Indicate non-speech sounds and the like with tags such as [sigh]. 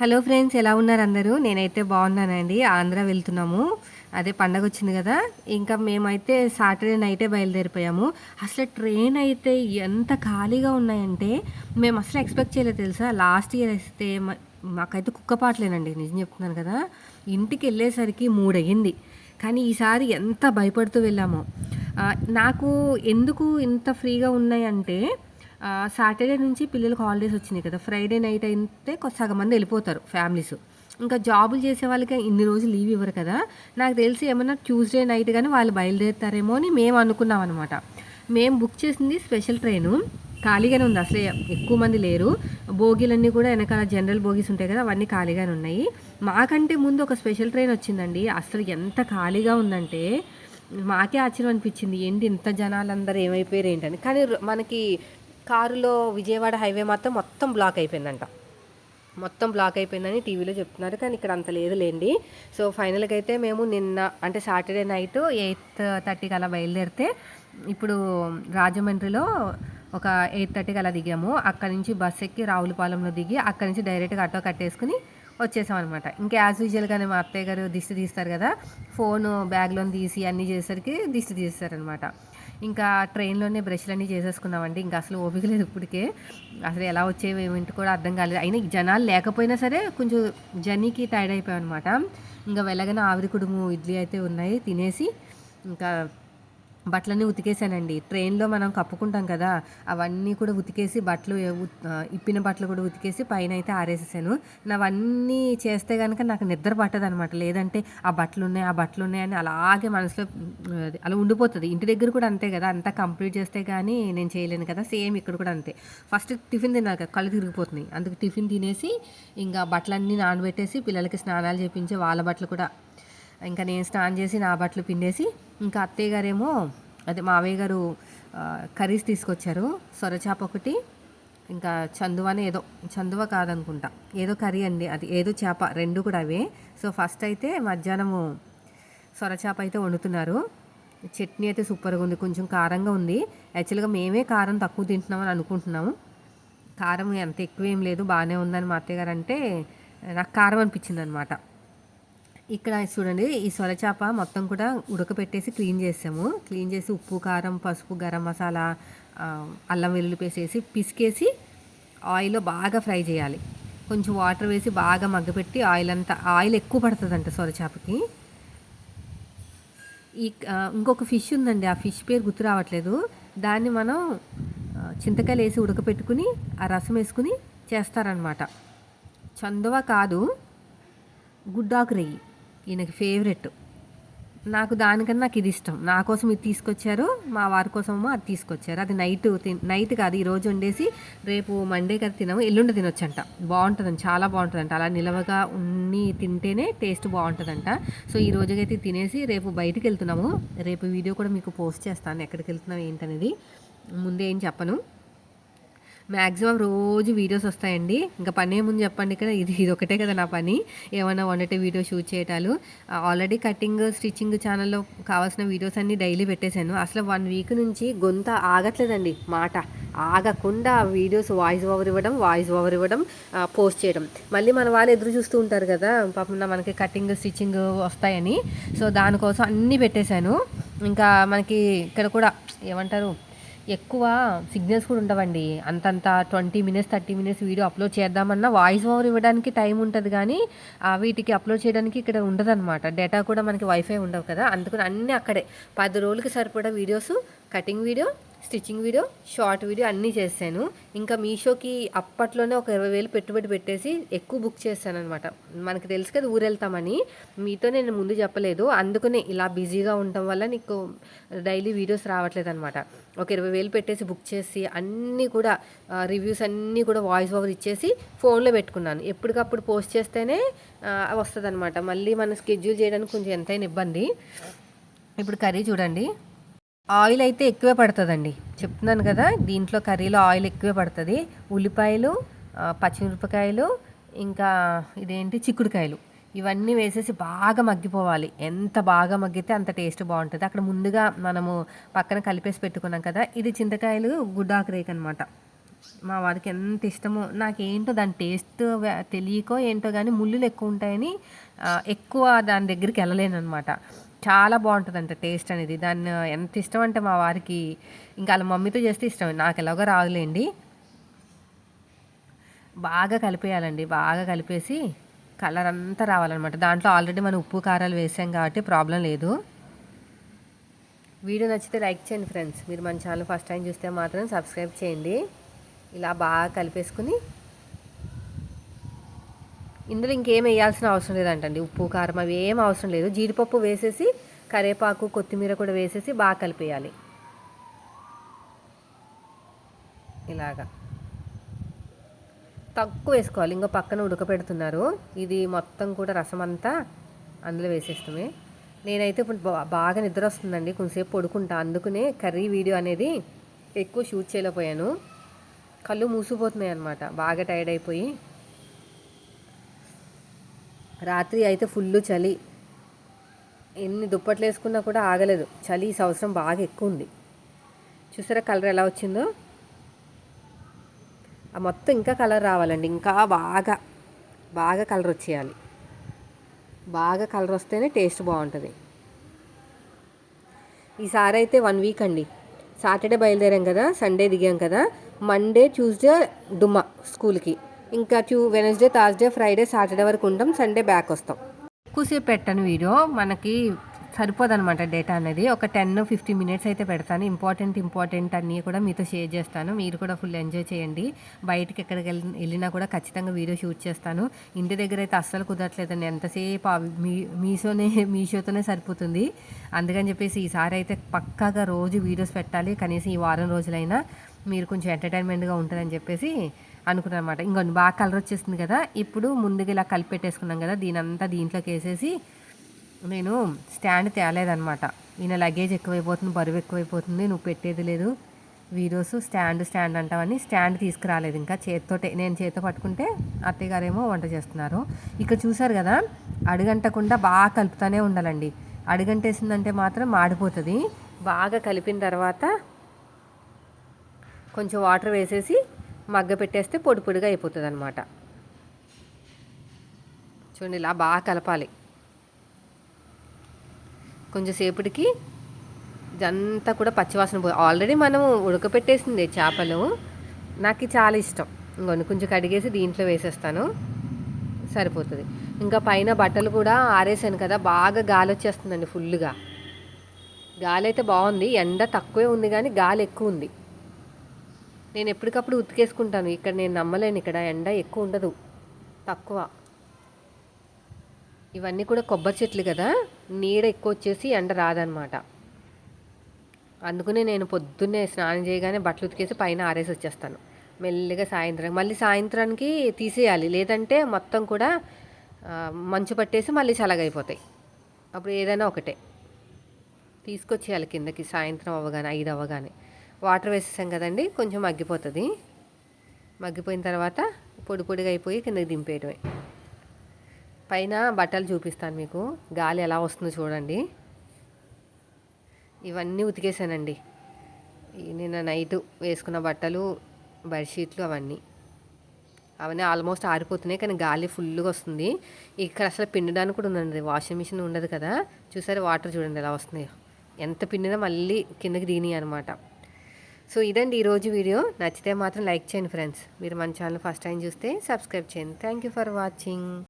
Hello friends ఎలా ఉన్నారు అందరూ? నేనైతే బాగున్నానండి. ఆంధ్ర వెళ్తున్నాము. అదే పండగ వచ్చింది కదా. ఇంకా మేమైతే సాటర్డే నైటే బయలుదేరిపోయాము. అసలు ట్రైన్ అయితే ఎంత ఖాళీగా ఉన్నాయంటే మేము అసలు ఎక్స్పెక్ట్ చేయలేదు తెలుసా? లాస్ట్ ఇయర్ అయితే మాకైతే మాకైతే కుక్కపాట్లేనండి నిజం చెప్తున్నాను కదా. ఇంటికి వెళ్ళేసరికి మూడయ్యింది. కానీ ఈసారి ఎంత భయపడుతూ వెళ్ళామో. నాకు ఎందుకు ఇంత ఫ్రీగా ఉన్నాయంటే అంటే సాటర్డే నుంచి పిల్లలకు హాలిడేస్ వచ్చినాయి కదా. ఫ్రైడే నైట్ అయితే సగం మంది వెళ్ళిపోతారు ఫ్యామిలీస్. ఇంకా జాబులు చేసే వాళ్ళకి ఇన్ని రోజులు లీవ్ ఇవ్వరు కదా. నాకు తెలిసి ఏమన్నా ట్యూస్డే నైట్ కానీ వాళ్ళు బయలుదేరుతారేమో అని మేము అనుకున్నాం అనమాట మేము బుక్ చేసింది స్పెషల్ ట్రైను. ఖాళీగానే ఉంది అసలే. ఎక్కువ మంది లేరు. బోగీలన్నీ కూడా వెనకాల జనరల్ బోగీస్ ఉంటాయి కదా అవన్నీ ఖాళీగానే ఉన్నాయి. మాకంటే ముందు ఒక స్పెషల్ ట్రైన్ వచ్చిందండి. అసలు ఎంత ఖాళీగా ఉందంటే మాకే ఆశ్చర్యం అనిపించింది. ఏంటి ఇంత జనాలందరూ ఏమైపోయారు ఏంటని. కానీ మనకి కారులో విజయవాడ హైవే మాత్రం మొత్తం బ్లాక్ అయిపోయిందంట. మొత్తం బ్లాక్ అయిపోయిందని టీవీలో చెప్తున్నారు కానీ ఇక్కడ అంత లేదులేండి సో ఫైనల్గా అయితే మేము నిన్న అంటే సాటర్డే నైట్ ఎయిత్ థర్టీకి అలా బయలుదేరితే ఇప్పుడు రాజమండ్రిలో ఒక ఎయిట్ థర్టీకి అలా దిగాము. అక్కడి నుంచి బస్ ఎక్కి రావులపాలెంలో దిగి అక్కడి నుంచి డైరెక్ట్గా ఆటో కట్టేసుకుని వచ్చేసామన్నమాట ఇంకా యాజ్ యూజువల్గానే మా అత్తయ్య గారు దిష్టి తీస్తారు కదా ఫోన్ బ్యాగ్లో తీసి అన్నీ చేసేసరికి దిష్టి తీస్తారనమాట ఇంకా ట్రైన్లోనే బ్రష్లు అన్నీ చేసేసుకున్నామండి. ఇంకా అసలు ఓపిక లేదు ఇప్పటికే. అసలు ఎలా వచ్చేవి ఏమిటి కూడా అర్థం కాలేదు. అయినా జనాలు లేకపోయినా సరే కొంచెం జర్నీకి టైర్డ్ అయిపోయాం అనమాట ఇంకా వెళ్ళగానే ఆవిరి కుడుము ఇడ్లీ అయితే ఉన్నాయి తినేసి ఇంకా బట్టలన్నీ ఉతికేసానండి. ట్రైన్లో మనం కప్పుకుంటాం కదా అవన్నీ కూడా ఉతికేసి బట్టలు ఇప్పిన బట్టలు కూడా ఉతికేసి పైన అయితే ఆరేసేసాను. నావన్నీ చేస్తే కనుక నాకు నిద్ర పట్టదు అనమాట లేదంటే ఆ బట్టలు ఉన్నాయి ఆ బట్టలు ఉన్నాయి అని అలాగే మనసులో అది అలా ఉండిపోతుంది. ఇంటి దగ్గర కూడా అంతే కదా అంతా కంప్లీట్ చేస్తే కానీ నేను చేయలేను కదా సేమ్ ఇక్కడ కూడా అంతే. ఫస్ట్ టిఫిన్ తిన్నాక కళ్ళు తిరిగిపోతున్నాయి. అందుకు టిఫిన్ తినేసి ఇంకా బట్టలన్నీ నానబెట్టేసి పిల్లలకి స్నానాలు చేపించి వాళ్ళ బట్టలు కూడా ఇంకా నేను స్నానం చేసి నా బట్టలు పిండేసి ఇంకా అత్తయ్య గారేమో అదే మావయ్య గారు కర్రీస్ తీసుకొచ్చారు సొరచాప ఒకటి ఇంకా చందువనే ఏదో చందువ కాదనుకుంటా ఏదో కర్రీ అండి అది ఏదో చేప రెండు కూడా అవే. సో ఫస్ట్ అయితే మధ్యాహ్నము సొరచాప అయితే వండుతున్నారు. చట్నీ అయితే సూపర్గా ఉంది కొంచెం కారంగా ఉంది. యాక్చువల్గా మేమే కారం తక్కువ తింటున్నామని అనుకుంటున్నాము కారం ఎంత ఎక్కువ ఏం లేదు బాగానే ఉందని మా అత్తయ్య గారు అంటే నాకు కారం అనిపించింది అనమాట ఇక్కడ చూడండి ఈ సొరచాప మొత్తం కూడా ఉడకపెట్టేసి క్లీన్ చేసాము. క్లీన్ చేసి ఉప్పు కారం పసుపు గరం మసాలా అల్లం వెల్లుల్లి పేస్ట్ వేసి పిసికేసి ఆయిల్లో బాగా ఫ్రై చేయాలి. కొంచెం వాటర్ వేసి బాగా మగ్గపెట్టి ఆయిల్ అంతా ఆయిల్ ఎక్కువ పడుతుందంట సొరచాపకి ఈ ఇంకొక ఫిష్ ఉందండి ఆ ఫిష్ పేరు గుర్తు రావట్లేదు. దాన్ని మనం చింతకాయలు వేసి ఉడకపెట్టుకుని ఆ రసం వేసుకుని చేస్తారనమాట చందువ కాదు గుడ్డాకు రెయ్యి. ఈయనకి ఫేవరెట్ నాకు దానికన్నా నాకు ఇది ఇష్టం. నా కోసం ఇది తీసుకొచ్చారు మా వారి కోసము అది తీసుకొచ్చారు. అది నైట్ నైట్ కాదు ఈరోజు వండేసి రేపు మండే కదా తినము ఎల్లుండి తినొచ్చంట. బాగుంటుందండి చాలా బాగుంటుందంట. అలా నిలవగా ఉన్ని తింటేనే టేస్ట్ బాగుంటుందంట. సో ఈ రోజుకైతే తినేసి రేపు బయటికి వెళ్తున్నాము. రేపు వీడియో కూడా మీకు పోస్ట్ చేస్తాను ఎక్కడికి వెళ్తున్నాం ఏంటనేది. ముందే ఏం చెప్పను. మ్యాక్సిమం రోజు వీడియోస్ వస్తాయండి. ఇంకా పని ఏముంది చెప్పండి ఇక్కడ ఇది ఇది ఒకటే కదా నా పని. ఏమైనా వండటే వీడియో షూట్ చేయటాలు. ఆల్రెడీ కటింగ్ స్టిచ్చింగ్ ఛానల్లో కావాల్సిన వీడియోస్ అన్నీ డైలీ పెట్టేశాను. అసలు వన్ వీక్ నుంచి గొంత ఆగట్లేదండి మాట. ఆగకుండా వీడియోస్ వాయిస్ ఓవర్ ఇవ్వడం వాయిస్ ఓవర్ ఇవ్వడం పోస్ట్ చేయడం. మళ్ళీ మన వాళ్ళు ఎదురు చూస్తూ ఉంటారు కదా. పాపం మనకి కటింగ్ స్టిచ్చింగ్ వస్తాయని. సో దానికోసం అన్నీ పెట్టేశాను. ఇంకా మనకి ఇక్కడ కూడా ఏమంటారు? ఎక్కువ సిగ్నల్స్ కూడా ఉండవండి. అంతంత twenty minutes thirty minutes video upload చేద్దామన్నా వాయిస్ ఓవర్ ఇవ్వడానికి టైం ఉంటుంది కానీ ఆ వీటికి అప్లోడ్ చేయడానికి ఇక్కడ ఉండదన్నమాట. డేటా కూడా మనకి వైఫై ఉండవు కదా. అందుకని అన్నీ అక్కడే. పది రోజులకి సరిపడా videos cutting video stitching video short video అన్నీ చేశాను. ఇంకా మీషోకి అప్పట్లోనే ఒక ఇరవై వేలు పెట్టుబడి పెట్టేసి ఎక్కువ బుక్ చేశాను అనమాట మనకి తెలుసు కదా ఊరు వెళ్తామని. మీతో నేను ముందు చెప్పలేదు. అందుకనే ఇలా బిజీగా ఉండటం వల్ల నీకు డైలీ వీడియోస్ రావట్లేదు అనమాట ఒక ఇరవై వేలు పెట్టేసి బుక్ చేసి అన్నీ కూడా రివ్యూస్ అన్నీ కూడా వాయిస్ ఓవర్ ఇచ్చేసి ఫోన్లో పెట్టుకున్నాను. ఎప్పటికప్పుడు పోస్ట్ చేస్తేనే వస్తుంది అనమాట మళ్ళీ మనం స్కెడ్యూల్ చేయడానికి కొంచెం ఎంతైనా ఇబ్బంది. ఇప్పుడు కర్రీ చూడండి. ఆయిల్ అయితే ఎక్కువే పడుతుందండి. చెప్తున్నాను కదా దీంట్లో కర్రీలో ఆయిల్ ఎక్కువే పడుతుంది. ఉల్లిపాయలు పచ్చిమిరపకాయలు ఇంకా ఇదేంటి చిక్కుడుకాయలు. ఇవన్నీ వేసేసి బాగా మగ్గిపోవాలి. ఎంత బాగా మగ్గితే అంత టేస్ట్ బాగుంటుంది. అక్కడ ముందుగా మనము పక్కన కలిపేసి పెట్టుకున్నాం కదా ఇది చింతకాయలు గుడ్డాకరేక్ అనమాట మా వారికి ఎంత ఇష్టమో నాకేంటో దాని టేస్ట్ తెలియకో ఏంటో కానీ ముళ్ళులు ఎక్కువ ఉంటాయని ఎక్కువ దాని దగ్గరికి వెళ్ళలేను అనమాట చాలా బాగుంటుందంట టేస్ట్ అనేది. దాన్ని ఎంత ఇష్టం అంటే మా వారికి ఇంకా వాళ్ళ మమ్మీతో చేస్తే ఇష్టం నాకు ఎలాగో రాదులేండి. బాగా కలిపేయాలండి. బాగా కలిపేసి కలర్ అంతా రావాలన్నమాట. దాంట్లో ఆల్రెడీ మనం ఉప్పు కారాలు వేసాం కాబట్టి ప్రాబ్లం లేదు. వీడియో నచ్చితే లైక్ చేయండి ఫ్రెండ్స్. మీరు మన ఛానల్ ఫస్ట్ టైం చూస్తే మాత్రం సబ్స్క్రైబ్ చేయండి. ఇలా బాగా కలిపేసుకుని ఇందులో ఇంకేం వేయాల్సిన అవసరం లేదంటండి. ఉప్పు కారం అవి ఏం అవసరం లేదు. జీడిపప్పు వేసేసి కరేపాకు కొత్తిమీర కూడా వేసేసి బాగా కలిపేయాలి. ఇలాగా. తక్కువ వేసుకోవాలి. ఇంకో పక్కన ఉడకపెడుతున్నారు. ఇది మొత్తం కూడా రసం అంతా అందులో వేసేస్తామే. నేనైతే ఇప్పుడు బాగా నిద్ర వస్తుందండి. కొంతసేపు పడుకుంటా. అందుకనే కర్రీ వీడియో అనేది ఎక్కువ షూట్ చేయలేకపోయాను. కళ్ళు మూసిపోతున్నాయి అనమాట బాగా టైర్డ్ అయిపోయి. రాత్రి అయితే ఫుల్ చలి. ఎన్ని దుప్పట్లు వేసుకున్నా కూడా ఆగలేదు. చలి ఈ సంవత్సరం బాగా ఎక్కువ ఉంది. చూసారా కలర్ ఎలా వచ్చిందో? ఆ మొత్తం ఇంకా కలర్ రావాలండి. ఇంకా బాగా బాగా కలర్ వచ్చేయాలి. బాగా కలర్ వస్తేనే టేస్ట్ బాగుంటుంది. ఈసారి అయితే వన్ వీక్ అండి. సాటర్డే బయలుదేరాం కదా సండే దిగాం కదా. మండే ట్యూస్డే డుమా స్కూల్కి ఇంకా ట్యూ వెనస్డే థర్స్డే ఫ్రైడే సాటర్డే వరకు ఉంటాం సండే బ్యాక్ వస్తాం. ఎక్కువసేపు పెట్టాను వీడియో. మనకి సరిపోదన్నమాట డేటా అనేది. ఒక టెన్ ఫిఫ్టీ మినిట్స్ అయితే పెడతాను. ఇంపార్టెంట్ ఇంపార్టెంట్ అన్నీ కూడా మీతో షేర్ చేస్తాను. మీరు కూడా ఫుల్ ఎంజాయ్ చేయండి. బయటకి ఎక్కడికి వెళ్ళి వెళ్ళినా కూడా ఖచ్చితంగా వీడియో షూట్ చేస్తాను. ఇంటి దగ్గర అయితే అస్సలు కుదరట్లేదండి. ఎంతసేపు మీ మీషోనే [laughs] మీషోతోనే సరిపోతుంది. అందుకని చెప్పేసి ఈసారి అయితే పక్కాగా రోజు వీడియోస్ పెట్టాలి. కనీసం ఈ వారం రోజులైనా మీరు కొంచెం ఎంటర్టైన్మెంట్గా ఉంటుందని చెప్పేసి అనుకున్నాను అనమాట ఇంకొన్ని బాగా కలర్ వచ్చేసింది కదా ఇప్పుడు ముందుగా ఇలా కలిపి పెట్టేసుకున్నాం కదా దీనంతా దీంట్లోకి వేసేసి నేను స్టాండ్ తేలేదనమాట ఈయన లగేజ్ ఎక్కువైపోతుంది బరువు ఎక్కువైపోతుంది నువ్వు పెట్టేది లేదు వీడియోస్ స్టాండ్ స్టాండ్ అంటామని స్టాండ్ తీసుకురాలేదు ఇంకా చేతితోటే. నేను చేతితో పట్టుకుంటే అత్తయ్య గారేమో వంట చేస్తున్నారు. ఇక్కడ చూసారు కదా అడుగంటకుండా బాగా కలుపుతానే ఉండాలండి. అడుగంటేసిందంటే మాత్రం మాడిపోతుంది. బాగా కలిపిన తర్వాత కొంచెం వాటర్ వేసేసి మగ్గ పెట్టేస్తే పొడి పొడిగా అయిపోతుంది అనమాట చూడండి ఇలా బాగా కలపాలి. కొంచెం సేపటికి ఇదంతా కూడా పచ్చివాసన పో ఆల్రెడీ మనం ఉడకపెట్టేసింది చేపలు. నాకు చాలా ఇష్టం. ఇంకొని కొంచెం కడిగేసి దీంట్లో వేసేస్తాను. సరిపోతుంది. ఇంకా పైన బట్టలు కూడా ఆరేసాను కదా బాగా గాలి వచ్చేస్తుందండి ఫుల్గా గాలి అయితే బాగుంది ఎండ తక్కువే ఉంది కానీ గాలి ఎక్కువ ఉంది. నేను ఎప్పటికప్పుడు ఉతికేసుకుంటాను. ఇక్కడ నేను నమ్మలేను. ఇక్కడ ఎండ ఎక్కువ ఉండదు. తక్కువ. ఇవన్నీ కూడా కొబ్బరి చెట్లు కదా. నీడ ఎక్కువ వచ్చేసి ఎండ రాదనమాట. అందుకనే నేను పొద్దున్నే స్నానం చేయగానే బట్టలు ఉతికేసి పైన ఆరేసి వచ్చేస్తాను. మెల్లిగా సాయంత్రం మళ్ళీ సాయంత్రానికి తీసేయాలి. లేదంటే మొత్తం కూడా మంచు పట్టేసి మళ్ళీ చల్లగైపోతాయి అప్పుడు ఏదైనా ఒకటే. తీసుకొచ్చేయాలి కిందకి. సాయంత్రం అవ్వగానే ఐదు అవ్వగానే. వాటర్ వేసేసాం కదండి కొంచెం మగ్గిపోతుంది. మగ్గిపోయిన తర్వాత పొడి పొడిగా అయిపోయి కిందకి దింపేయటమే. పైన బట్టలు చూపిస్తాను మీకు గాలి ఎలా వస్తుందో చూడండి. ఇవన్నీ ఉతికేసానండి. నిన్న నైట్ వేసుకున్న బట్టలు బెడ్షీట్లు అవన్నీ. అవన్నీ ఆల్మోస్ట్ ఆరిపోతున్నాయి కానీ గాలి ఫుల్గా వస్తుంది. ఇక్కడ అసలు పిండడానికి కూడా ఉందండి వాషింగ్ మిషన్ ఉండదు కదా. చూసారు వాటర్ చూడండి ఎలా వస్తున్నాయో. ఎంత పిండినా మళ్ళీ కిందకి దిగినాయి అనమాట సో ఇదండి ఈరోజు వీడియో. నచ్చితే మాత్రం లైక్ చేయండి ఫ్రెండ్స్. మీరు మన ఛానల్ ఫస్ట్ టైం చూస్తే సబ్స్క్రైబ్ చేయండి. Thank you for watching.